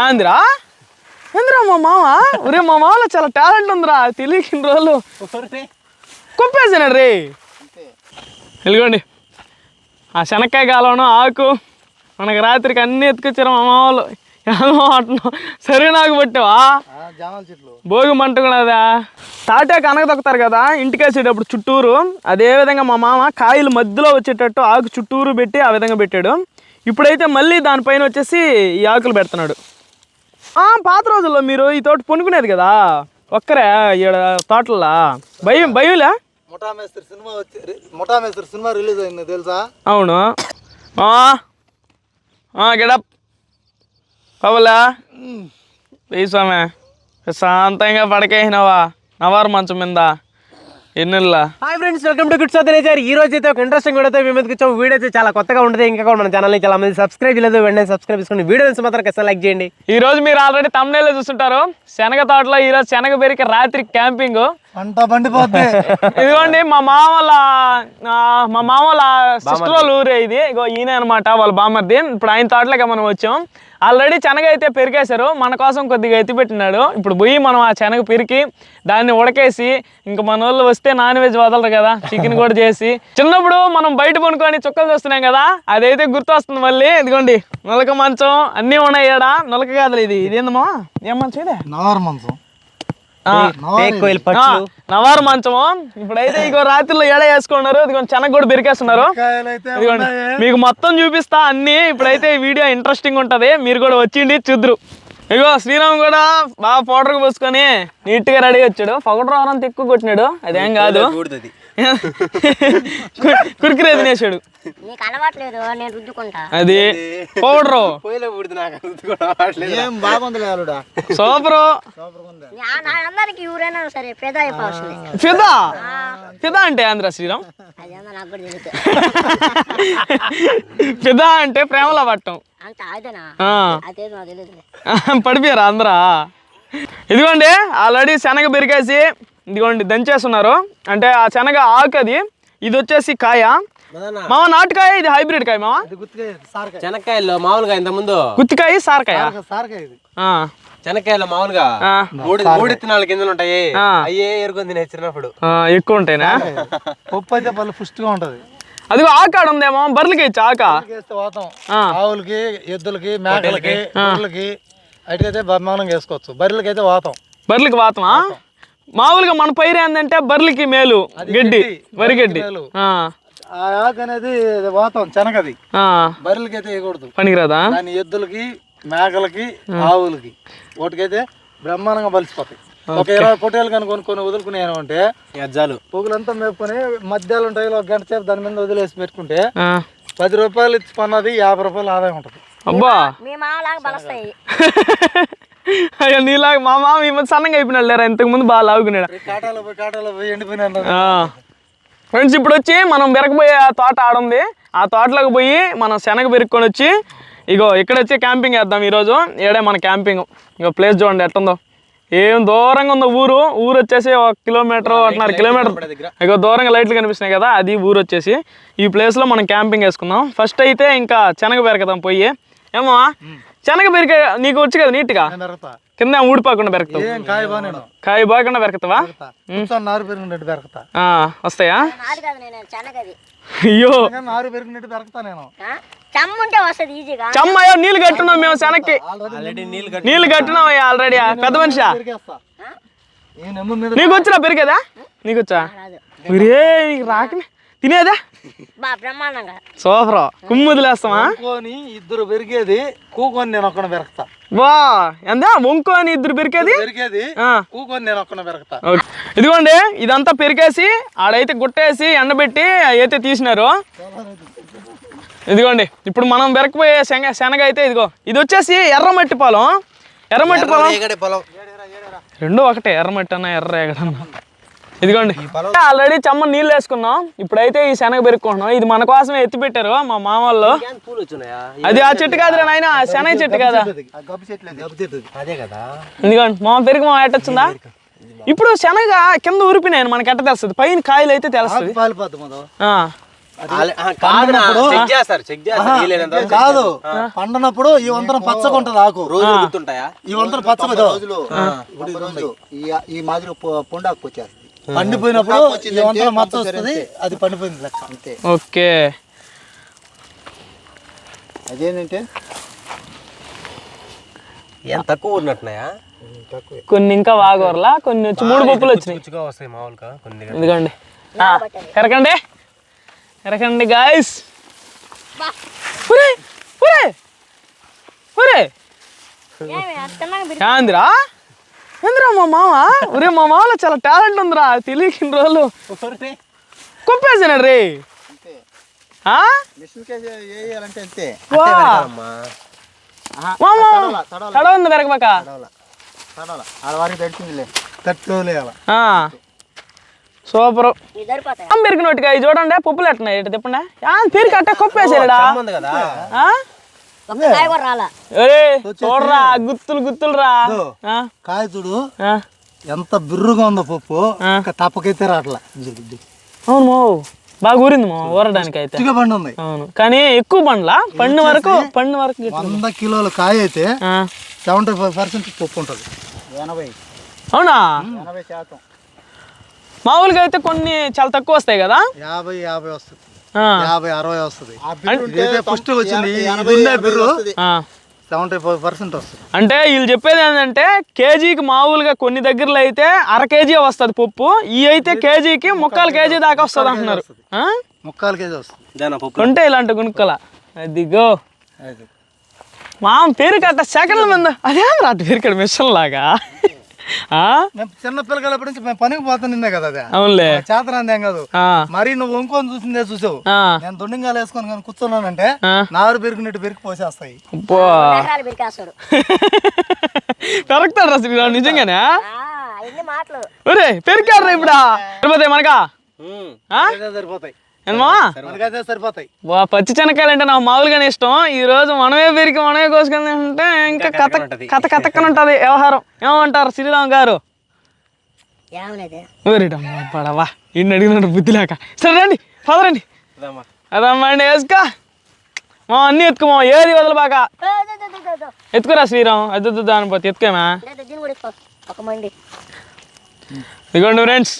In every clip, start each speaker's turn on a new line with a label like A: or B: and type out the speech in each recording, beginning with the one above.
A: ఏందిరా ఏందిరా మా మామ? ఒరే మా మామలో చాలా టాలెంట్ ఉందిరా. తెలియక ఇన్ని రోజులు. కుప్పేసాడు రే. వెళ్ళిగోండి ఆ శనక్కాయ కాలం ఆకు మనకి రాత్రికి అన్నీ ఎత్తుకొచ్చారు మా మామలు. ఏమో అంటున్నావు. సరే నాకు పట్టావా? భోగి మంట కూడా అదా? తాటాకు అనగ తొక్కుతారు కదా ఇంటికి వేసేటప్పుడు చుట్టూరు. అదే విధంగా మా మామ కాయలు మధ్యలో వచ్చేటట్టు ఆకు చుట్టూరు పెట్టి ఆ విధంగా పెట్టాడు. ఇప్పుడైతే మళ్ళీ దానిపైన వచ్చేసి ఈ ఆకులు పెడుతున్నాడు. పాత రోజుల్లో మీరు ఈ తోట పొనుకునేది కదా? ఒక్కరే ఈడ తోటలా భయం భయంలే
B: ముఠా మేస్త్రి సినిమా వచ్చి రి- ముఠా మేస్త్రి సినిమా రిలీజ్ అయింది తెలుసా?
A: అవును. గెడప్ పవలా వెయ్యి స్వామి ప్రశాంతంగా పడకేసినావా? నవారు మంచం మీద. ఎన్నుల్లా?
C: Hi friends welcome to good so nature ఈ రోజు అయితే ఒక ఇంట్రెస్టింగ్ వీడియోతో మేము ముందుకు వచ్చాము. వీడియో అయితే చాలా కొత్తగా ఉంటుంది ఇంకా కూడా మన ఛానల్ని చాలా మంది సబ్స్క్రైబ్ చేయలేదు. వెంటనే సబ్స్క్రైబ్ చేసుకోండి వీడియో నుంచి మాత్రం ఖచ్చితంగా లైక్ చేయండి.
A: ఈ రోజు మీరు ఆల్రెడీ తమిళలో చూస్తుంటారు. శనగ తోటలో ఈ రోజు శనగ పెరిగి రాత్రి క్యాంపింగ్
B: పంట బండిపోద్ది
A: ఇదిగోండి మా మామ వాళ్ళ మా మామ వాళ్ళ సిస్టర్ వాళ్ళ ఊరే ఇది. ఇగో ఈయన అనమాట వాళ్ళ బామ్మర్ది ఇప్పుడు ఆయన తోటలోకి మనం వచ్చాం. ఆల్రెడీ శనగ అయితే పెరికేశారు మన కోసం కొద్దిగా ఎత్తిపెట్టినాడు. ఇప్పుడు పోయి మనం ఆ శనగ పెరికి దాన్ని ఉడకేసి ఇంక మన వాళ్ళు వస్తే నాన్ వెజ్ వదలరు కదా చికెన్ కూడా చేసి. చిన్నప్పుడు మనం బయట పనుకొని చుక్కలు చూస్తున్నాం కదా అదైతే గుర్తొస్తుంది మళ్ళీ. ఇదిగోండి నొలక మంచం అన్నీ ఉన్నాయి ఏడా? నొలక కాదు ఇది. ఇదేందమ్మా? ఏం మంచం ఇదే?
B: నవర్ మంచం.
A: నవారు మంచము. ఇప్పుడైతే ఇగో రాత్రిలో ఏడ వేసుకున్నారు? ఇదిగో శనగ కూడా బెరికేస్తున్నారు. ఇదిగోండి. మీకు మొత్తం చూపిస్తా అన్ని. ఇప్పుడైతే ఈ వీడియో ఇంట్రెస్టింగ్ ఉంటది. మీరు కూడా వచ్చిండి చూద్దరు. ఇగో శ్రీరామ్ కూడా బాగా పౌడర్ పోసుకొని నీట్గా రెడీ వచ్చాడు. పౌడర్ ఎవరంత ఎక్కువ కొట్టినాడు. అదేం కాదు. కురికిరే తినేసాడు.
D: నీకు అలవాట్లేదు నేను రుద్దుకుంటా.
A: అది పౌడరు.
C: కోయిలే పుడితే నాకు
B: ఏం అల్లుడా?
A: సూపరు.
D: అందరికి ఎవరైనా సరే అయిపోవస్తుంది
A: ఫిదా? ఫిదా అంటే ఆంధ్ర శ్రీరామ్?
D: అదేమో నాకు కూడా తెలియదు
A: ఫిదా అంటే ప్రేమలో పట్టం. పడిపోయారా అందరా ఇదిగోండి ఆల్రెడీ శనగ పెరిగేసి ఇదిగోండి దంచేస్తున్నారు. అంటే ఆ శనగ ఆకు అది ఇది వచ్చేసి కాయ మామ నాటుకాయ ఇది హైబ్రిడ్ కాయ మామ.
C: చెనక్కాయల్లో మామూలుగా ఇంత ముందు?
A: గుత్తికాయ సారకాయ.
B: సారకాయ ఇది.
A: ఆ,
C: చెనక్కాయలు మామూలుగా మూడు మూడు ఇత్తనాలు కింద ఉంటాయి. అయ్యే ఎరుకొని తినే చిన్నప్పుడు
A: ఆ, ఎక్కువ ఉంటాయినా?
B: పప్పు అయితే పళ్ళు పుష్టిగా ఉంటది.
A: అదిగో ఆకాడ ఉందేమో? బర్రెలకి ఇచ్చా ఆక.
B: ఆవులకి ఎద్దులకి మేకలకి గొర్రెలకి అటుకైతే బ్రహ్మాండంగా వేసుకోవచ్చు. బర్రెలకి అయితే వాతం.
A: బర్రెలకి వాతమా? మామూలుగా మన పైరు ఏంటంటే బర్రెలకి మేలు గడ్డి వరి గడ్డి.
B: ఆకు అనేది వాతం శనగది.
A: ఆ,
B: బర్రెలకి అయితే వేయకూడదు.
A: పనికిరాదా?
B: దాని ఎద్దులకి మేకలకి ఆవులకి. వాటికైతే బ్రహ్మాండంగా బలిసిపోతాయి. ఒక ఇరవై పొట్టేలు కనుక కొనుక్కొని వదులుకునేను అంటే
C: గజ్జాలు
B: పొగులంతా మేపుకొని మధ్యాలు ఉంటాయి ఒక గంట సేపు దాని మీద వదిలేసి పెట్టుకుంటే పది రూపాయలు ఇచ్చి కొన్నది యాభై రూపాయలు ఆదాయం ఉంటుంది.
A: అబ్బా.
D: మీ మామలాగా బలస్తాయి.
A: అయ్యో నీలాగా మా మామ ఈ మధ్య సన్నగా అయిపోయినాడు లేరా? ఇంతకు ముందు బాగా లాగుకున్నాడు ఫ్రెండ్స్ ఇప్పుడు వచ్చి మనం బెరకపోయే ఆ తోట ఆడుంది. ఆ తోటలోకి పోయి మనం శనగ పెరుక్కొని వచ్చి ఇగో ఇక్కడ వచ్చి క్యాంపింగ్ వేద్దాం ఈరోజు. ఏడే మన క్యాంపింగ్ ఇగో ప్లేస్ చూడండి ఎట్టుందో. ఏం దూరంగా ఉందో ఊరు. ఊరు వచ్చేసి ఒక కిలోమీటర్ ఒకటిన్నర కిలోమీటర్ ఇగో దూరంగా లైట్లు కనిపిస్తున్నాయి కదా అది ఊరు వచ్చేసి. ఈ ప్లేస్లో మనం క్యాంపింగ్ వేసుకుందాం ఫస్ట్ అయితే ఇంకా శనగ పెరకదాం పోయి. ఏమో శనగ పెరిక నీకు వచ్చి కదా నీట్గా? కింద ఊడిపోకుండా పెరకతావు
B: ఏం కాయ
A: బాగకుండా పెరకతావా
B: కూర్చొని నారు పెరిగినట్టు పెరగతా.
A: ఆ, వస్తాయా?
D: నాది కాదు నేను చెనగది.
A: అయ్యో. చమ్మయ్యో నీళ్ళు కట్టున్నాం మేము శనక్కి
C: ఆల్రెడీ నీళ్ళు
A: కట్టున్నాం ఆల్రెడీ పెద్ద మనిషా?
B: పెరిగేస్తా. ఈ నెమ్మ మీద
A: నీకు వచ్చినా పెరిగేదా? నీకు వచ్చా? రాకనే. తినేదా?
D: బా బ్రహ్మాండంగా.
A: సూపర్. కుమ్ము వదిలేస్తామా
B: కూకొని ఇద్దరు పెరిగేది కూకొని నేను ఒక్కన పెరగతా
A: వా ఎంత వంకు అని ఇద్దరు పెరికేది
B: పెరిగేది
A: ఆ,
B: కూకొని నేను ఒక్కన పెరగతా.
A: ఇదిగోండి ఇదంతా పెరికేసి ఆడైతే గుట్టేసి ఎండబెట్టి అయితే తీసినారు. ఇదిగోండి ఇప్పుడు మనం బెరకపోయే శనగ శనగ అయితే ఇదిగో ఇది వచ్చేసి ఎర్రమట్టి పొలం. ఎర్రమట్టి పొలం. రెండు ఒకటే ఎర్రమట్టి అన్న ఎర్ర రేగడన్న ఇదిగోండి. ఆల్రెడీ చెమ్మ నీళ్ళు వేసుకున్నాం. ఇప్పుడైతే ఈ శనగ పెరుక్కుంటున్నాం. ఇది మన కోసమే ఎత్తి పెట్టారు మా మామ వాళ్ళు అది ఆ చెట్టు కాదురా నాయన శనగ చెట్టు కదా.
B: గబ్బు చెట్లు
C: అదే. కదా.
A: ఇదిగోండి మా పెరుగు మా ఎట్టొచ్చిందా ఇప్పుడు శనగ కింద ఊరిపోయినాయి మనకి ఎట్ట తెలుస్తుంది? పైన కాయలు అయితే తెలుస్తుంది.
B: కాదు. పండినప్పుడు ఈ వంతన పచ్చగా ఉంటది ఆకు.
C: రోజులు గుర్తుంటాయా?
B: ఈ వంతన పచ్చగా
E: రోజులు. ఈ ఈ మాదిరి పొండాకు వచ్చేస్తుంది.
B: పండిపోయినప్పుడు వంతన మచ్చ వస్తుంది అది పండిపోయింది లెక్క.
E: అంతే.
A: ఓకే.
E: అదేంటంటే?
C: ఏం తక్కువ ఉన్నట్టున్నాయా?
A: కొన్ని ఇంకా వాగోర్లా కొన్ని వచ్చి మూడు పప్పులు వచ్చినాయి.
C: వస్తాయి మామూలుగా కొన్ని
A: ఇదిగోండి. ఆ, ఎరకండి. ఎరకండి గాయస్ ఒరే ఒరే ఒరే
D: ఏమి అత్తన్నాక బిరి-
A: ఏందిరా ఏందిరా మా మామ? ఒరే మా మామలో చాలా టాలెంట్ ఉందిరా. తెలియక ఇన్ని రోజులు కుప్పేసాడు రే. ఆ?
E: మిషన్ కేజీ వేయాలంటే అంతే.
A: వా.
C: అమ్మా
A: మామ. తడ ఉంది. సూపర్. పెరిగినట్టుగా చూడండి పప్పులు ఎట్టున్నాయి ఇటు తిప్పండి? ఆ, పెరిగి అట్టే కుప్పేసాడా
D: కూడా రాలా.
A: చూడరా గుత్తులు గుత్తులు రా ఆ,
B: కాయ చూడు.
A: ఆ.
B: ఎంత బిర్రుగా ఉందో పప్పు. ఇంకా తప్పకైతే రావట్లా
A: అవును మో బాగా ఊరింది మో ఊరడానికి అయితే.
B: పండు ఉంది
A: అవును. కానీ ఎక్కువ పండ్లా? పండు వరకు పండు వరకు గిట్ల.
B: వంద కిలోల కాయ అయితే
A: ఆ.
B: సెవెంటీ ఫైవ్ పర్సెంట్ పప్పు ఉంటుంది.
E: ఎనభై.
A: అవునా?
E: ఎనభై శాతం.
A: మామూలుగా అయితే కొన్ని చాలా తక్కువ వస్తాయి కదా?
B: యాభై యాభై వస్తుంది. యాభై అరవై వస్తుంది.
E: ఉంటే
B: ఫస్ట్ వచ్చింది. బిర్రు. సెవెంటీ ఫైవ్ పర్సెంట్ వస్తుంది.
A: అంటే వీళ్ళు చెప్పేది ఏంటంటే కేజీకి మామూలుగా కొన్ని దగ్గరలో అయితే అర కేజీ వస్తుంది పప్పు. ఈ అయితే కేజీకి ముక్కాలు కేజీ దాకా వస్తుంది అంటున్నారు. ఆ?
B: ముక్కాలు కేజీ వస్తుంది.
C: దాని పప్పు?
A: కొంటే ఇలాంటి గుణుక్కల అదిగో.
B: అది.
A: మామ పేరు కట్ట సెకండ్ల మంది. అదే రాటు పేరు కట్ట మిషన్ లాగా
B: చిన్న పిల్లగాళ్ళప్పటి నుంచి మేము పనికి పోతుండే కదా అదే.
A: అవునులే.
B: చేతనంది ఏం కాదు.
A: ఆ.
B: మరి నువ్వు వంకొని చూసిందే చూసావు. నేను దొండింగాలు వేసుకొని కానీ కూర్చున్నానంటే. నారు పెరిగినట్టు పెరిగి పోసేస్తాయి.
A: అబ్బో.
D: ఎకరాలు బిరికేస్తాడు
A: పెరుగుతాడు రా నిజంగానే ఒరే పెరిగాడు ఇప్పుడా? సరిపోతాయి మనకా?
B: సరిపోతాయి. సరిపోతాయి.
A: వా పచ్చి శనక్కాయలు అంటే నాకు మామూలుగానే ఇష్టం. ఈ రోజు మనమే పెరిగి మనమే కోసుకొని అంటే ఇంకా కథ కథ కథక్కన ఉంటుంది వ్యవహారం. ఏమంటారు శ్రీరామ్ గారు? పడవా ఇన్ని అడిగినట్టు బుద్ధి లేక. సరే రండి పదరండి
C: అదమ్మా.
A: అండి వేసుకో. మా అన్నీ ఎత్తుకోమా ఏది వదలబాక. ఎత్తుకురా శ్రీరామ్. అద్దు దాని పోతే ఎత్తుకోమా? ఇదిగోండి ఫ్రెండ్స్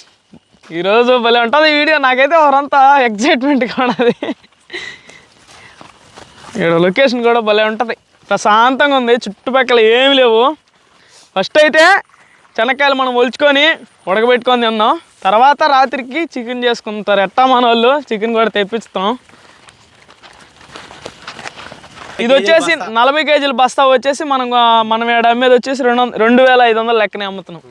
A: ఈరోజు భలే ఉంటుంది వీడియో. నాకైతే ఎవరంతా ఎగ్జైట్మెంట్గా ఉన్నది ఇక్కడ లొకేషన్ కూడా భలే ఉంటుంది. ప్రశాంతంగా ఉంది. చుట్టుపక్కల ఏమి లేవు. ఫస్ట్ అయితే శనక్కాయలు మనం ఒలుచుకొని ఉడకబెట్టుకొని తిన్నాం తర్వాత రాత్రికి చికెన్ చేసుకుంటారు. ఎట్టా మన వాళ్ళు? చికెన్ కూడా తెప్పిస్తాం. ఇది వచ్చేసి నలభై కేజీల బస్తా వచ్చేసి మనం మనం ఇక్కడ అమ్మేది వచ్చేసి రెండు రెండు వేల ఐదు వందలు లెక్కనే అమ్ముతున్నాం.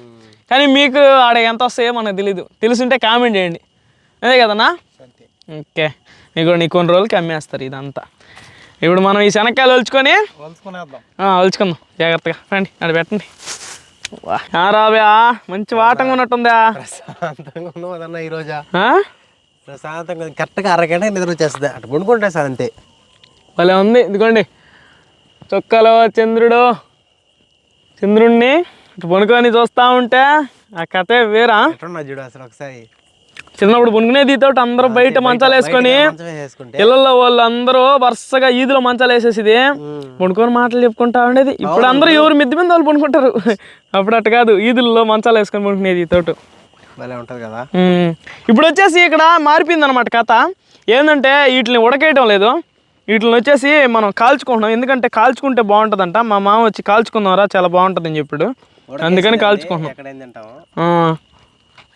A: కానీ మీకు ఆడ ఎంత వస్తాయో మనకు తెలీదు. తెలుసుంటే కామెంట్ చేయండి. అదే కదన్నా? ఓకే. మీకు నీ కొన్ని రోజులకి అమ్మేస్తారు ఇదంతా. ఇప్పుడు మనం ఈ శనక్కాయలు ఒలుచుకొని ఒలుచుకుందాం. జాగ్రత్తగా రండి అక్కడ పెట్టండి. రాబయా మంచి వాటంగా ఉన్నట్టుందా?
C: ప్రశాంతంగా ఉన్నావు అదన్న ఈ రోజా?
A: ఆ?
C: ప్రశాంతంగా కరెక్ట్గా అరగంట నిద్ర వచ్చేస్తుంది. అటు పడుకుంటే సార్ అంతే.
A: భలే ఉంది. ఇదిగోండి. చొక్కలో చంద్రుడు. చంద్రుణ్ణి పనుకొని చూస్తూ ఉంటే ఆ కథే వేరా?
C: చూడు అసలు ఒకసారి.
A: చిన్నప్పుడు పనుకునేది తోటి అందరూ బయట మంచాలు వేసుకొని ఇళ్ళల్లో వాళ్ళు అందరూ వరుసగా ఈదులో మంచాలు వేసేసిది. పనుకొని మాటలు చెప్పుకుంటా ఉండేది. ఇప్పుడు అందరూ ఎవరు మిద్ది మీద వాళ్ళు పనుకుంటారు అప్పుడు అట్ట కాదు ఈదుల్లో మంచాలు వేసుకొని పనుకునేది ఈ తోట
C: ఉంటుంది కదా.
A: ఇప్పుడు వచ్చేసి ఇక్కడ మారిపోయింది అనమాట కథ. ఏంటంటే వీటిని ఉడకేయటం లేదు. వీటిని వచ్చేసి మనం కాల్చుకుంటున్నాం. ఎందుకంటే కాల్చుకుంటే బాగుంటుందంట. మా మామ వచ్చి కాల్చుకుందాంరా చాలా బాగుంటుందని చెప్పాడు. అందుకని కాల్చుకుంటున్నాం.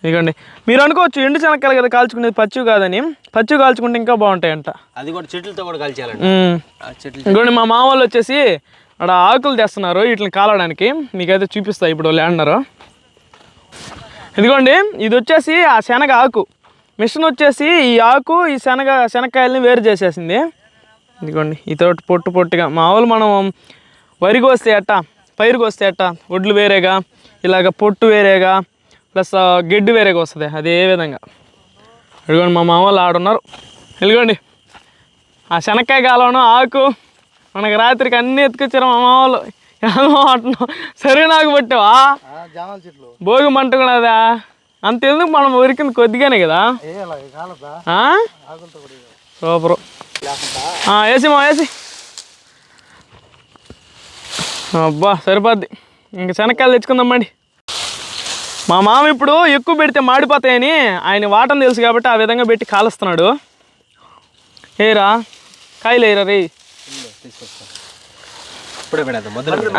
A: ఇదిగోండి. మీరు అనుకోవచ్చు ఎండు శనక్కాయలు కదా కాల్చుకునేది పచ్చి కాదని పచ్చి కాల్చుకుంటే ఇంకా బాగుంటాయంట.
C: అది కూడా చెట్లతో కూడా చెట్లు
A: ఇంకోండి మా మామ వాళ్ళు వచ్చేసి అక్కడ ఆకులు తెస్తున్నారు వీటిని కాలడానికి. మీకైతే చూపిస్తా ఇప్పుడు ల్యాండరు ఇదిగోండి ఇది వచ్చేసి ఆ శనగ ఆకు. మిషన్ వచ్చేసి ఈ ఆకు ఈ శనగ శనక్కాయలని వేరు చేసేసింది. ఇదిగోండి ఈ తోటి పొట్టు పొట్టుగా. మామూలు మనం వరికి వస్తే అట్ట పైరుకి వస్తే అట్ట ఒడ్లు వేరేగా? ఇలాగ పొట్టు వేరేగా? ప్లస్ గడ్డి వేరేగా వస్తుంది. అదే విధంగా. ఇదిగోండి మా మామ వాళ్ళు ఆడున్నారు. ఇదిగోండి. ఆ శనక్కాయ కాలంలో ఆకు మనకి రాత్రికి అన్నీ ఎత్తుకొచ్చారు మా మామూలు ఏమో అంటున్నావు. సరే నాకు పట్టావా? భోగి మంట కూడా అదా? అంత ఎందుకు మనం ఉరికింది కొద్దిగానే కదా. సూపరు. వేసి మా వేసి అబ్బా సరిపోద్ది. ఇంక శనక్కాయలు తెచ్చుకుందామండి మా మామ ఇప్పుడు ఎక్కువ పెడితే మాడిపోతాయని ఆయన వాటం తెలుసు కాబట్టి ఆ విధంగా పెట్టి కాలుస్తున్నాడు. ఏరా కాయలు ఏరా రే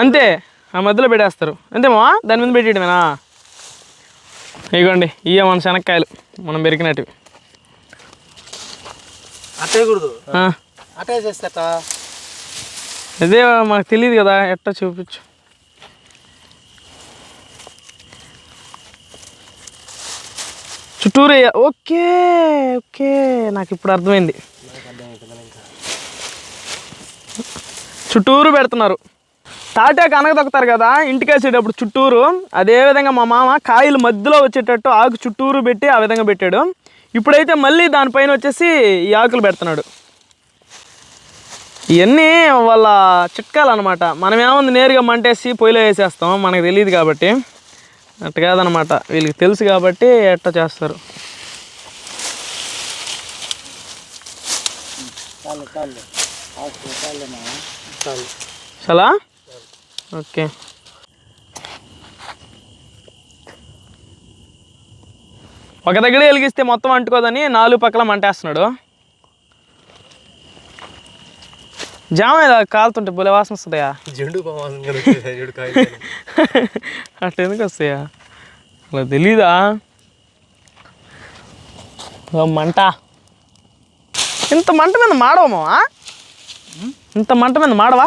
A: అంతే ఆ మధ్యలో పెట్టేస్తారు. అంతే మావా దాని మీద పెట్టేయడమేనా? ఇగోండి ఇవే మన శనక్కాయలు మనం పెరిగినట్టు
B: అట్టేయకూడదు.
A: ఆ,
B: అట్టే చేస్తేట
A: అదే మాకు తెలియదు కదా ఎట్టా చూపించు. చుట్టూరు ఓకే ఓకే నాకు ఇప్పుడు అర్థమైంది. చుట్టూరు పెడుతున్నారు. తాటాకు అనగ తొక్కుతారు కదా ఇంటికి వేసేటప్పుడు చుట్టూరు. అదేవిధంగా మా మామ కాయలు మధ్యలో వచ్చేటట్టు ఆకు చుట్టూరు పెట్టి ఆ విధంగా పెట్టాడు. ఇప్పుడైతే మళ్ళీ దానిపైన వచ్చేసి ఈ ఆకులు పెడుతున్నాడు. ఇవన్నీ వాళ్ళ చిట్కాలు అనమాట మనం ఏముంది నేరుగా మంటేసి పొయ్యిలో వేసేస్తాం మనకు తెలియదు కాబట్టి. అట్ట కాదనమాట వీళ్ళకి తెలుసు కాబట్టి ఎట్ట చేస్తారు. చాలా? ఓకే. ఒక దగ్గర వెలిగిస్తే మొత్తం అంటుకోదని నాలుగు పక్కల మంటేస్తున్నాడు. జామ ఇలా కాలుతుంటే బులే వాసన వస్తుందయా
C: జెండు
A: అట్లా ఎందుకు వస్తాయా? అలా తెలీదా? మంట. ఇంత మంట మీద మాడవమా ఇంత మంట మీద మాడవా?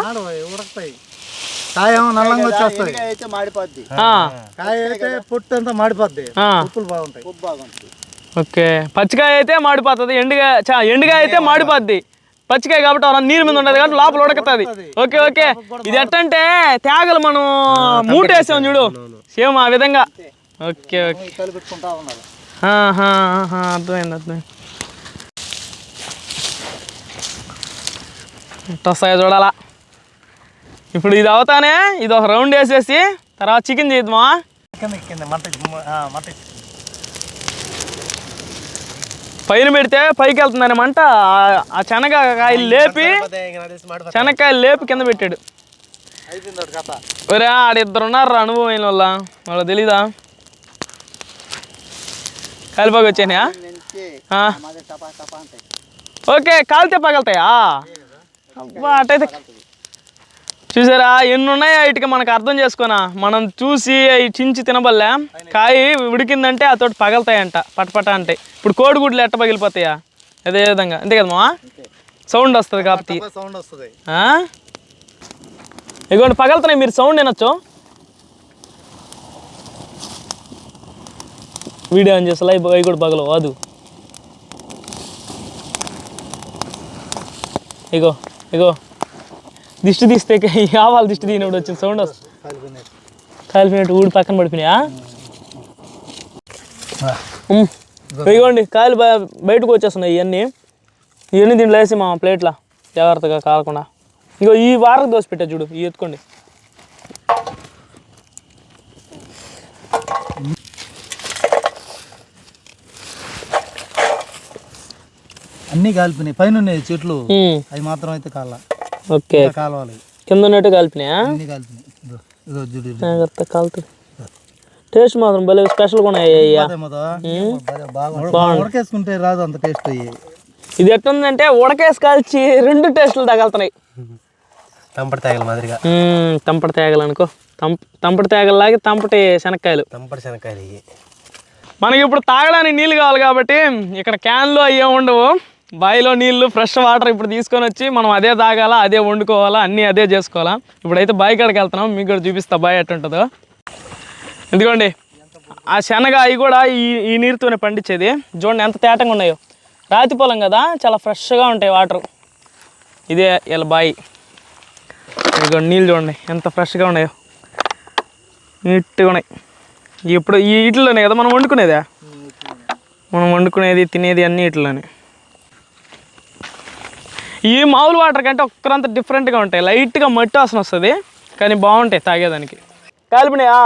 B: కాయ ఏమో నల్లంగా వచ్చేస్తుంది
E: అయితే మాడిపోద్ది.
A: ఆ,
B: కాయ అయితే పొట్టు అంతా మాడిపోద్ది ఉప్పులు బాగుంటాయి.
A: ఓకే. పచ్చికాయ అయితే మాడిపోతుంది ఎండుగా చా ఎండుగా అయితే మాడిపోద్ది. పచ్చికాయ కాబట్టి అలా నీరు మీద ఉండదు కాబట్టి లోపల ఉడకతుంది. Okay okay. ఇది ఎట్టంటే తేగలు మనం మూటేసాం చూడు. సేమ్ ఆ విధంగా. Okay okay. అర్థమైంది అర్థమైంది. వస్తాయో చూడాలా. ఇప్పుడు ఇది అవుతానే ఇది ఒక రౌండ్ వేసేసి తర్వాత చికెన్ చేద్దామా
B: కింద కింద మంట ఆ, మంట
A: పైన పెడితే పైకి వెళ్తుందని మంట ఆ- ఆ శనగ కాయలు లేపి శనక్కాయలు లేపి కింద పెట్టాడు. ఒరే ఆడిద్దరు ఉన్నారు అనుభవం అయిన వాళ్ళ వాళ్ళకి తెలీదా? కాలిపోయి వచ్చాయా ఓకే కాలితే పగలుతాయా అబ్బా అట్టయితే చూసారా? ఎన్ని ఉన్నాయో ఇటుక మనకు అర్థం చేసుకోనా మనం చూసి అవి చించి తినబల్లే. కాయ ఉడికిందంటే ఆ తోటి పగలుతాయంట పటపట అంటే ఇప్పుడు కోడిగుడ్లు ఎట్ట పగిలిపోతాయా? అదే విధంగా. అంతే కదా మా సౌండ్ వస్తుంది కాబట్టి.
B: సౌండ్ వస్తుంది.
A: ఆ? ఇదిగోండి పగలుతున్నాయి. మీరు సౌండ్ వినొచ్చు. వీడియో ఆన్ చేస్తా లైవ్ అవి కూడా పగలవు. అదు ఇగో ఇగో. దిష్టి తీస్తే ఆవాలు దిష్టి తీసినప్పుడు వచ్చిన సౌండ్ వస్తుంది. కాలిపోయినట్టు ఊడి పక్కన పడిపోయినాయా? ఉమ్. ఇదిగోండి కాయలు బయ- బయటకు వచ్చేస్తున్నాయి ఇవన్నీ ఇవన్నీ దీంట్లో వేసి మా ప్లేట్ల. జాగ్రత్తగా కాలకుండా. ఇగో ఈ వారకు దోశ పెట్టా చూడు ఇవి ఎత్తుకోండి.
B: అన్నీ కాలిపోయినాయి. పైన ఉన్నాయి చెట్లు. అవి మాత్రం అయితే కాల.
A: ఓకే.
B: కాలవాలి.
A: కింద ఉన్నట్టు కాలిపినాయా కాలుతుంది టేస్ట్ మాత్రం భలే స్పెషల్గా ఉన్నాయి అయ్యా
B: అదే మొద. బాగా- బాగా ఉడకేసుకుంటే రాదు అంత టేస్ట్ అయ్యి.
A: ఇది ఎట్లుందంటే ఉడకేసి కాల్చి రెండు టేస్టులు తగలుతున్నాయి.
C: తంపటి తాగల మాదిరిగా.
A: తంపటి తేగలు అనుకో తంప తంపటి తేగల్లాగే తంపటి శనక్కాయలు.
C: తంపటి శనక్కాయలు
A: మనకి ఇప్పుడు తాగడానికి నీళ్ళు కావాలి కాబట్టి ఇక్కడ క్యాన్లు అయ్యే ఉండవు. బావిలో నీళ్ళు ఫ్రెష్ వాటర్ ఇప్పుడు తీసుకొని వచ్చి మనం అదే తాగాల అదే వండుకోవాలా అన్నీ అదే చేసుకోవాలా. ఇప్పుడైతే బావి కాడికి వెళ్తున్నాం మీకు కూడా చూపిస్తా బావి ఎట్టుంటుందో ఎందుకోండి ఆ శనగ అవి కూడా ఈ ఈ నీరుతోనే పండించేది. చూడండి ఎంత తేటంగా ఉన్నాయో. రాతి పొలం కదా చాలా ఫ్రెష్గా ఉంటాయి వాటర్. ఇదే ఇలా బావి ఇదిగోండి నీళ్ళు చూడండి ఎంత ఫ్రెష్గా ఉన్నాయో. నీట్గా ఉన్నాయి. ఇప్పుడు ఈ వీటిలోనే కదా మనం వండుకునేదా? మనం వండుకునేది తినేది అన్ని వీటిలోనే ఈ మామూలు వాటర్ కంటే ఒక్కరంత డిఫరెంట్గా ఉంటాయి. లైట్గా మట్టి వాసన వస్తుంది కానీ బాగుంటాయి తాగేదానికి. కాలిపినాయా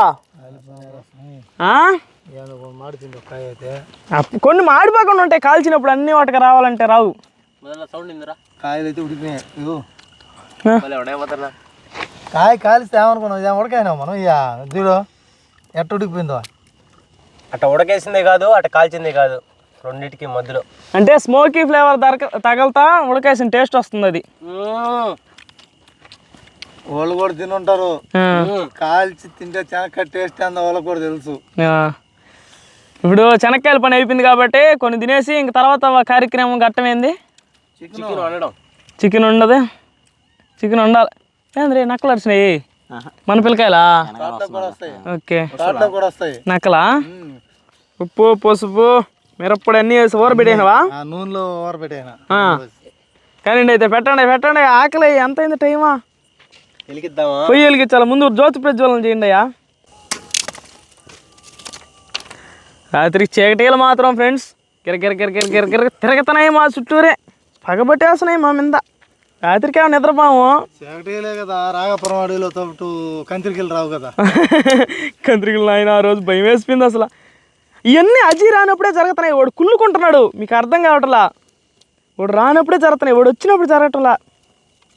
A: కొన్ని మాడిపోకుండా ఉంటాయి. కాల్చినప్పుడు అన్ని వాటికి రావాలంటే రావు.
B: కాయ కాలిస్తే ఏమనుకున్నావు? ఇదేం ఉడకైనా మనం? ఇక చూడు. ఎట్ట ఉడికిపోయిందో.
C: అట్ట ఉడకేసిందే కాదు అట్ట కాల్చిందే కాదు. రెండింటికి మధ్యలో.
A: అంటే స్మోకీ ఫ్లేవర్ దరక తగలతా ఉడకేసిన టేస్ట్ వస్తుంది అది.
B: వాళ్ళు కూడా తినుంటారు. కాల్చి తింటే చెనక్క టేస్ట్ అందో వాళ్ళకి కూడా తెలుసు.
A: ఆ. ఇప్పుడు శనక్కాయల పని అయిపోయింది కాబట్టి కొన్ని తినేసి ఇంక తర్వాత కార్యక్రమం ఘట్టమైంది?
C: చికెన్. వండడం.
A: చికెన్ ఉండదు. చికెన్ ఉండాలి ఏంద్రీ నక్కలు వచ్చినాయి మన పిల్లకాయలా? ఓకే.
B: దాంట్లో కూడా వస్తాయి.
A: నక్కలా. ఉప్పు పసుపు. మిరప్పొడి అన్నీ వేసి ఊరబెట్టేసినవా
B: నూనెలో ఊరబెట్టాను.
A: కానివ్వండి అయితే పెట్టండి పెట్టండి ఆకలి. ఎంత అయింది టైమా
C: వెలిగిద్దామా?
A: పొయ్యి వెలిగించాలి? ముందు జ్యోతి ప్రజ్వలన చేయండి అయ్యా. రాత్రికి చీకటీలు మాత్రం ఫ్రెండ్స్ కిరకిర కిరకిర కిరకిర తిరగతున్నాయి మా చుట్టూరే. పగబట్టేస్తున్నాయి మా మీద. రాత్రికి ఏమో నిద్రపోము?
B: చీకటీలే కదా రాగపురం అడవిలో తోటు కంతిరికెళ్ళి రావు కదా.
A: కంత్రికలు నాయన ఆ రోజు భయం వేసిపోయింది అసలు. ఇవన్నీ అజీ రానప్పుడే జరుగుతున్నాయి. వాడు కుళ్ళుకుంటున్నాడు. మీకు అర్థం కావట్లా? వాడు రానప్పుడే జరుగుతున్నాయి. వాడు వచ్చినప్పుడు జరగట్లా?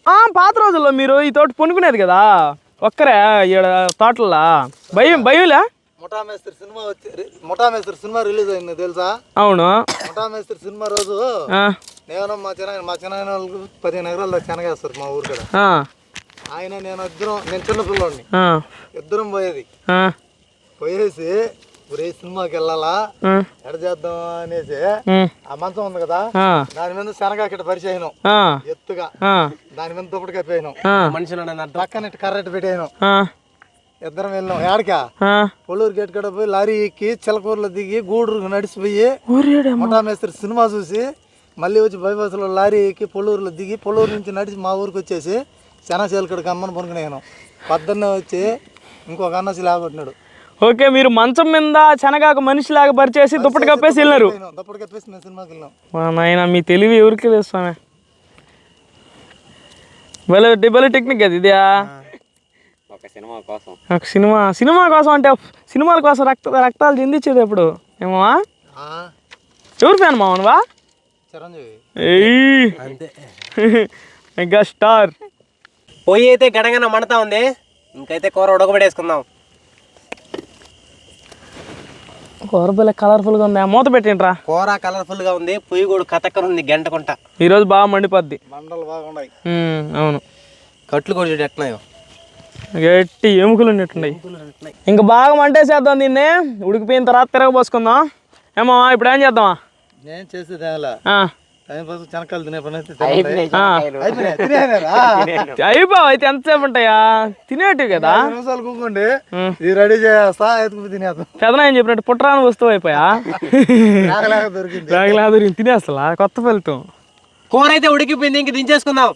A: ఆ, పాత రోజుల్లో మీరు ఈ తోట పొనుకునేది కదా? ఒక్కరే ఈడ తోటల్లో? భయం భయంలే
B: ముఠా మేస్త్రి సినిమా వచ్చి రి- ముఠా మేస్త్రి సినిమా రిలీజ్ అయింది తెలుసా?
A: అవును.
B: ముఠా మేస్త్రి సినిమా రోజు నేను మా చిన్న మా చిన్న వాళ్ళకి పదిహేను ఎకరాలు శనగేస్తారు మా ఊరు కదా ఆయన నేను ఇద్దరం నేను చిన్న పిల్లోడిని. ఇద్దరం పోయేది. పోయేసి ఒరే సినిమాకి వెళ్ళాలా? ఎడ చేద్దాం అనేసి ఆ. మంచం ఉంది కదా దాని మీద శనగ ఇక్కడ పరిచయం ఎత్తుగా. దాని మీద దుప్పటి కప్పేయను
C: మనుషులు అర్థం.
B: పక్కన కర్రెట్ పెట్టాను ఇద్దరం వెళ్ళాం. ఏడకా. పొల్లూరు గేట్ కాడ పోయి లారీ ఎక్కి చిలకూరులో దిగి గూడూరు నడిచిపోయి
A: ఊరేడే
B: ముఠా మేస్త్రి సినిమా చూసి మళ్ళీ వచ్చి బైపాస్లో లారీ ఎక్కి పొల్లూరులో దిగి పొల్లూరు నుంచి నడిచి మా ఊరికి వచ్చేసి శనగశీల ఇక్కడ అమ్మని పనుకునేను పొద్దున్నే వచ్చి ఇంకొక అన్నసి లాగొట్టినాడు
A: ఓకే మీరు మంచం మీద శనగాకు మనిషిలాగా పరిచేసి దుప్పటి కప్పేసి వెళ్ళినారు. మా నాయన మీ తెలివి ఎవరికి లేదు స్వామి. భలే భలే టెక్నిక్ అది ఇదే
C: ఒక సినిమా కోసం.
A: ఒక సినిమా సినిమా కోసం అంటే సినిమాల కోసం రక్త రక్తాలు చెందించేది ఎప్పుడు? ఏమో
B: ఆ,
A: ఎవరు ఫ్యాన్ మామనువా
B: చిరంజీవి.
A: ఏయ్.
C: అంతే.
A: Mega star.
C: పొయ్యి అయితే గడగన మండుతా ఉంది. ఇంకైతే కూర ఉడకబెట్టేసుకుందాం.
A: కూర భలే కలర్ఫుల్గా ఉంది. మూత పెట్టిండ్రా
C: కూర కలర్ఫుల్గా ఉంది పొయ్యి కూడా కతక్కన ఉంది గంటకుంట
A: ఈరోజు బాగా మండిపోద్ది.
B: మండలు బాగున్నాయి.
A: అవును.
C: కట్లు కూడా చూడు ఎట్నాయో
A: గట్టి ఎముకలు ఉన్నట్టున్నాయి. ఇంకా బాగా మంటేసేద్దాం దీన్ని. ఉడికిపోయిన తర్వాత తిరగబోసుకుందాం. ఏమో ఇప్పుడు ఏం చేద్దామా?
B: నేను చేసేది చెనక్కాయలు తినే పని?
A: అయిపోవు అయితే ఎంతసేపు ఉంటాయా? తినేటివి కదా?
B: నిమిషాలు కూకుండి. ఇది రెడీ చేస్తా
A: పెదనా ఏం చెప్పినట్టు పుట్టరాని వస్తువు అయిపోయా?
B: దొరికింది.
A: రాగలాదురి తినేస్తా కొత్త ఫలితం.
C: కూర అయితే ఉడికిపోయింది ఇంక దించేసుకుందాం.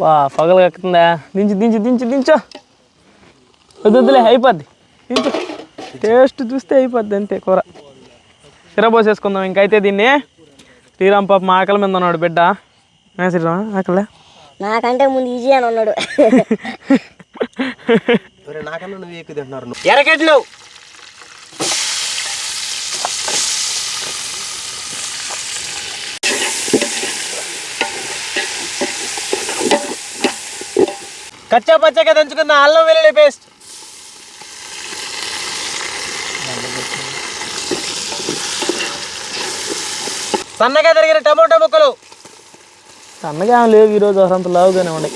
A: బా పగలు ఎక్కుతుందా దించు దించు దించు దించు. వద్దు వద్దులే అయిపోద్ది. దించు. టేస్ట్ చూస్తే అయిపోద్ది అంతే కూర. తిరబోసేసుకుందాం ఇంకైతే దీన్ని శ్రీరామ్ పాప మా ఆకలి మీద ఉన్నాడు బిడ్డ. శ్రీరామ్ ఆకలే?
D: నాకంటే ముందు ఈజీ అని ఉన్నాడు
C: నాకన్నా నువ్వు ఎక్కువ తింటున్నారు కచ్చా పచ్చగా దంచుకున్న అల్లం వెల్లుల్లి పేస్ట్ సన్నగా తరిగిన టమోటా ముక్కలు.
A: సన్నగా ఏం లేవు ఈరోజు అంత లావుగానే ఉన్నాయి.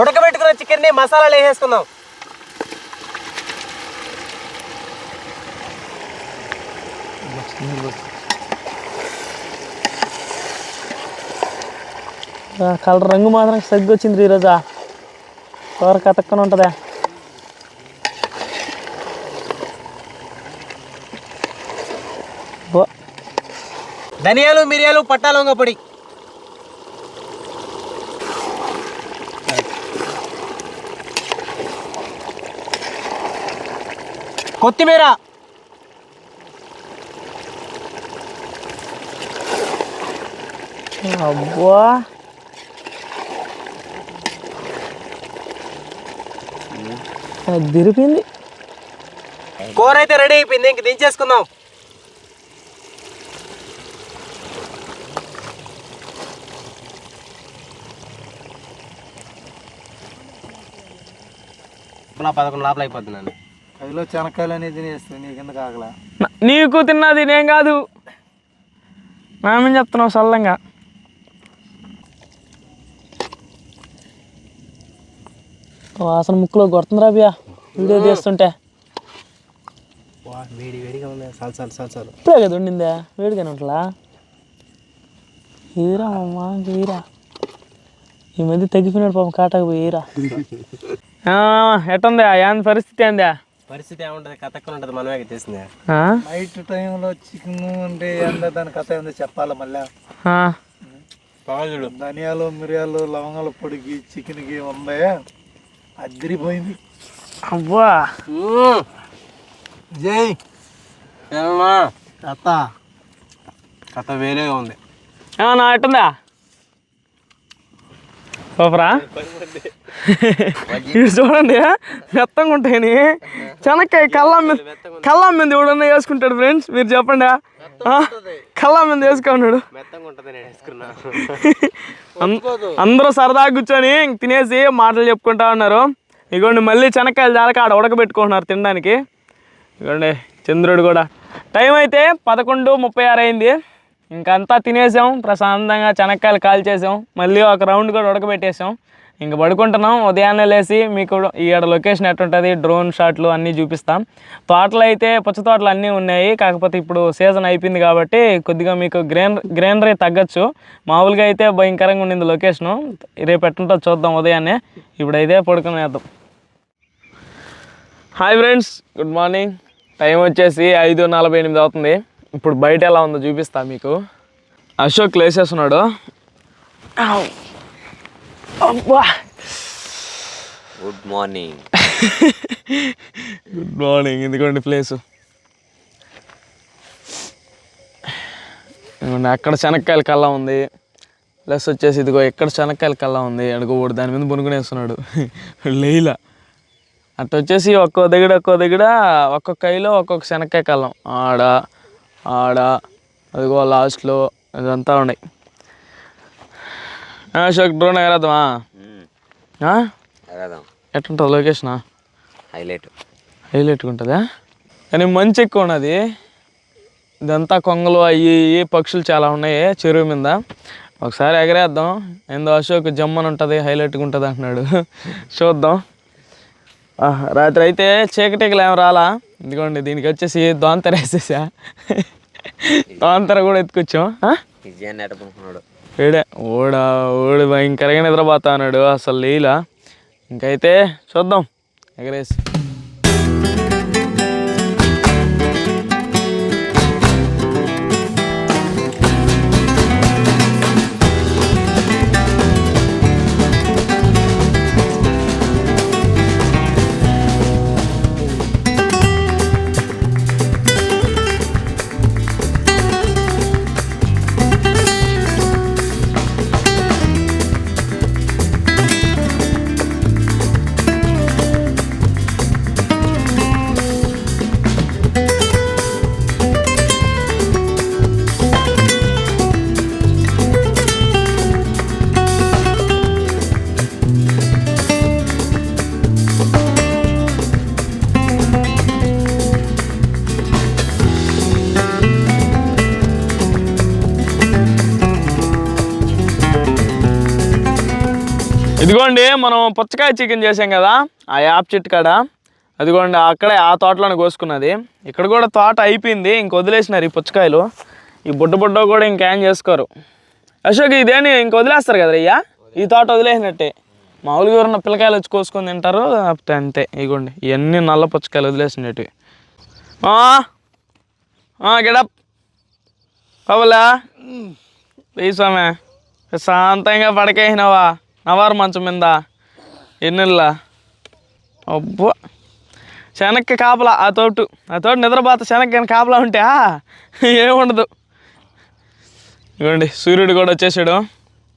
C: ఉడకబెట్టుకున్న చికెన్ని మసాలాలు వేసేసుకుందాం.
A: కలర్ రంగు మాత్రం సగ్గు వచ్చింది ఈరోజు కూర కతక్కన ఉంటుందా.
C: ధనియాలు మిరియాలు పట్టా లవంగ పొడి. కొత్తిమీర.
A: అబ్బా. దిరిపింది
C: కూర అయితే రెడీ అయిపోయింది ఇంక దించేసుకుందాం. నా పదకొండు లోపల అయిపోతున్నాను
B: అదిలో చెనక్కాయలు అనేది తినేస్తుంది నీ కింద కాకలా?
A: నా- నీకు తిన్నది నేను కాదు. మేమేం చెప్తున్నావు సల్లంగా? వాసన ముక్కులో కొడుతుందిరా బియా వీడియో తీస్తుంటే.
C: వేడి వేడిగా ఉంది. చాలు చాలు చాలు చాలు.
A: ఇప్పుడే కదా ఉండిందే వేడిగానే ఉంటలా? ఏరా అమ్మా ఈ మధ్య తగ్గిపోయినాడు పాపం కాటాకు పోయి ఏరా? ఎట్టుందా? ఏంది పరిస్థితి ఏందా
C: పరిస్థితి ఏముంటుంది? కథక్కలు ఉంటుంది? మనమే తెలిసిందే?
B: నైట్ టైంలో చికెన్ అంటే ఎంత దాని కథ ఏందో చెప్పాలి మళ్ళా? ధనియాలు మిరియాలు లవంగాల పొడికి చికెన్కి ఉంది? అదిరిపోయింది.
A: అవ్వా.
B: జై. అత్త
C: కథ. వేరేగా ఉంది.
A: ఏమన్నా ఎట్టుందా సూపరా? చూడండి మెత్తంగా ఉంటాయని. చెనక్కాయ కళ్ళ మీద కళ్ళ మీద ఎవడన్నా వేసుకుంటాడు ఫ్రెండ్స్ మీరు చెప్పండి ఆ? కళ్ళ మీద వేసుకున్నాడు. అందరూ సరదాగా కూర్చొని ఇంక తినేసి మాటలు చెప్పుకుంటా ఉన్నారు. ఇగోండి మళ్ళీ చెనక్కాయలు జాలక ఆడ ఉడకబెట్టుకుంటున్నారు తినడానికి. ఇగోండి చంద్రుడు కూడా. టైం అయితే పదకొండు ముప్పై ఆరు అయింది. ఇంకంతా తినేసాం ప్రశాంతంగా చెనక్కాయలు కాల్చేసాం. మళ్ళీ ఒక రౌండ్ కూడా ఉడకబెట్టేసాం. ఇంక పడుకుంటున్నాం. ఉదయాన్నే లేసి మీకు ఇక్కడ లొకేషన్ ఎట్టుంటుంది డ్రోన్ షాట్లు అన్నీ చూపిస్తాం. తోటలు అయితే పుచ్చ తోటలు అన్నీ ఉన్నాయి. కాకపోతే ఇప్పుడు సీజన్ అయిపోయింది కాబట్టి కొద్దిగా మీకు గ్రీన్ గ్రీనరీ తగ్గచ్చు. మామూలుగా అయితే భయంకరంగా ఉండింది లొకేషను రేపు ఎట్టుంటో చూద్దాం ఉదయాన్నే. ఇప్పుడైతే పడుకునేద్దాం hi friends good morning time వచ్చేసి ఐదు నలభై ఎనిమిది అవుతుంది. ఇప్పుడు బయట ఎలా ఉందో చూపిస్తా మీకు. అశోక్ లేసేస్తున్నాడు. అబ్బా.
F: గుడ్ మార్నింగ్
A: గుడ్ మార్నింగ్ ఇదిగోండి ప్లేసు. అక్కడ శనక్కాయల కల్లా ఉంది. ప్లస్ వచ్చేసి ఇదిగో ఇక్కడ శనక్కాయల కల్లా ఉంది? అడుగుబోడు దాని మీద బునుకునేస్తున్నాడు లేయిలా అట్ట వచ్చేసి ఒక్కో దగ్గర ఒక్కో దగ్గర ఒక్కొక్క కైలో ఒక్కొక్క శనక్కాయ కల్లం. ఆడ ఆడ అదిగో లాస్ట్లో ఇదంతా ఉన్నాయి. అశోక్ డ్రోన్ ఎగరేద్దామా ఆ?
F: ఎగదాం
A: ఎట్టుంటుంది లొకేషనా
F: హైలైట్.
A: హైలైట్గా ఉంటుందా? కానీ మంచి ఎక్కువ ఉన్నది. ఇదంతా కొంగలు అయ్యి ఇయ్యి పక్షులు చాలా ఉన్నాయి చెరువు మీద. ఒకసారి ఎగరేద్దాం. ఏందో అశోక్ జమ్మని ఉంటుంది హైలైట్గా ఉంటుంది అంటున్నాడు. చూద్దాం. రాత్రి అయితే చీకటికలు ఏం రాలా? ఇదిగోండి దీనికి వచ్చేసి దోంతర వేసేసా దోంతర కూడా ఎత్తుకొచ్చాం?
F: విజయాన్ని ఎట్టుకుంటున్నాడు
A: వీడే ఓడా ఓడి భయంకరంగా నిద్రపోతా అన్నాడు అసలు లేలా. ఇంకైతే చూద్దాం. ఎగరేసి. ఇదిగోండి మనం పుచ్చకాయ చికెన్ చేసాం కదా ఆ యాప్ చెట్టు కాడ. అదిగోండి అక్కడే ఆ తోటలోనే కోసుకున్నది. ఇక్కడ కూడా తోట అయిపోయింది ఇంక వదిలేసినారు ఈ పుచ్చకాయలు. ఈ బుడ్డ బుడ్డ కూడా ఇంకేం చేసుకోరు. అశోక్ ఇదేని ఇంక వదిలేస్తారు కదా అయ్యా? ఈ తోట వదిలేసినట్టే. మామూలుగా ఎవరన్నా పిల్లకాయలు వచ్చి కోసుకొని తింటారు అంతే. ఇగోండి ఇవన్నీ నల్ల పుచ్చకాయలు వదిలేసినట్టు. గెడప్ పవలా? స్వామి ప్రశాంతంగా పడకేసినావా? నవారు మంచం మీద ఎన్నెల్లా? అబ్బో! శనక్కి కాపలా ఆ తోటు. ఆ తోట నిద్రపోత శనక్కి కాపలా ఉంటే ఏముండదు. ఇవ్వండి సూర్యుడు కూడా వచ్చేసాడు.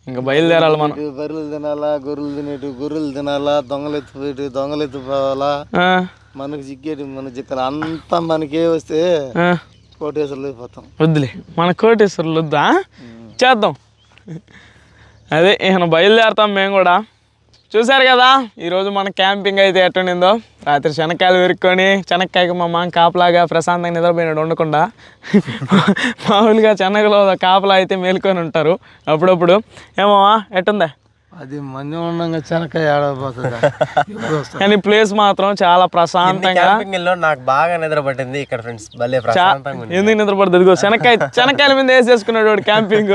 A: ఇంకా బయలుదేరాలి మనం.
B: బర్రెలు తినాలా గొర్రెలు తినేటు గొర్రెలు తినాలా దొంగలు ఎత్తిపోయేటు దొంగలు ఎత్తిపోవాలా? మనకు చిక్కేటి మనకు చిక్కలు అంతా మనకే వస్తే కోటేశ్వరులు అయిపోతాం
A: వద్దులే మన కోటేశ్వరులు వద్దా? చేద్దాం. అదే ఈయన బయలుదేరుతాం మేము కూడా. చూశారు కదా ఈరోజు మన క్యాంపింగ్ అయితే ఎట్టుండిందో? రాత్రి శనక్కాయలు విరుక్కొని శనక్కాయకి మా మామ కాపలాగా ప్రశాంతంగా నిద్రపోయినాడు ఉండకుండా మామూలుగా శనగలో కాపలా అయితే మేల్కొని ఉంటారు అప్పుడప్పుడు. ఏమో ఎట్టుందా?
B: అది మంది ఉండగా వస్తాం
A: కానీ ప్లేస్ మాత్రం చాలా ప్రశాంతంగా
C: క్యాంపింగ్లో నాకు బాగా నిద్ర పట్టింది ఇక్కడ ఫ్రెండ్స్. భలే ప్రశాంతంగా ఉంది.
A: ఎందుకు నిద్రపడుతుంది ఇదిగో శనక్కాయ శనక్కాయల మీద వేసేసుకున్నాడు వాడు క్యాంపింగ్.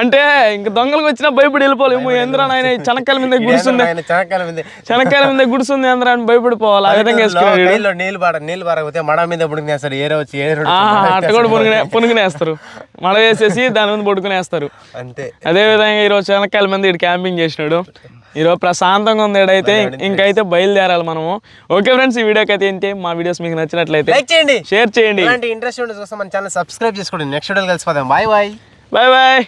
A: అంటే ఇంక దొంగలకు వచ్చినా భయపడి వెళ్ళిపోలేము. ఎంద్రా నాయన శనక్కాయల మీద గుడిస్తుంది
C: ఆయన మీద?
A: శనక్కాయల మీద గుడిస్తుంది ఎంద్రా అని భయపడిపోవాలి. ఆ విధంగా వేసుకున్నాడు వీడు.
C: నీళ్ళు నీళ్ళు పాడ నీళ్ళు పారకపోతే మడ మీద పుడుకునేస్తారు. ఏరే వచ్చి ఏరే
A: అట్ట కూడా పునుగునే పునుగునేస్తారు మడ వేసేసి దాని మీద పడుకునేస్తారు.
C: అంతే.
A: అదే విధంగా ఈరోజు శనక్కాయల మీద ఇటు క్యాంపింగ్ చేసినాడు ఈరోజు ప్రశాంతంగా ఉంది ఈడైతే ఇంకైతే బయలుదేరాలి మనము. ఓకే ఫ్రెండ్స్ ఈ వీడియోకి అయితే ఏంటి? మా వీడియోస్ మీకు నచ్చినట్లయితే
C: లైక్ చేయండి.
A: షేర్ చేయండి.
C: ఇంట్రెస్ట్ కోసం మన ఛానల్ సబ్స్క్రైబ్ చేసుకోండి. నెక్స్ట్ వీడియో కలిసిపోదాం బాయ్ బాయ్
A: బాయ్ బాయ్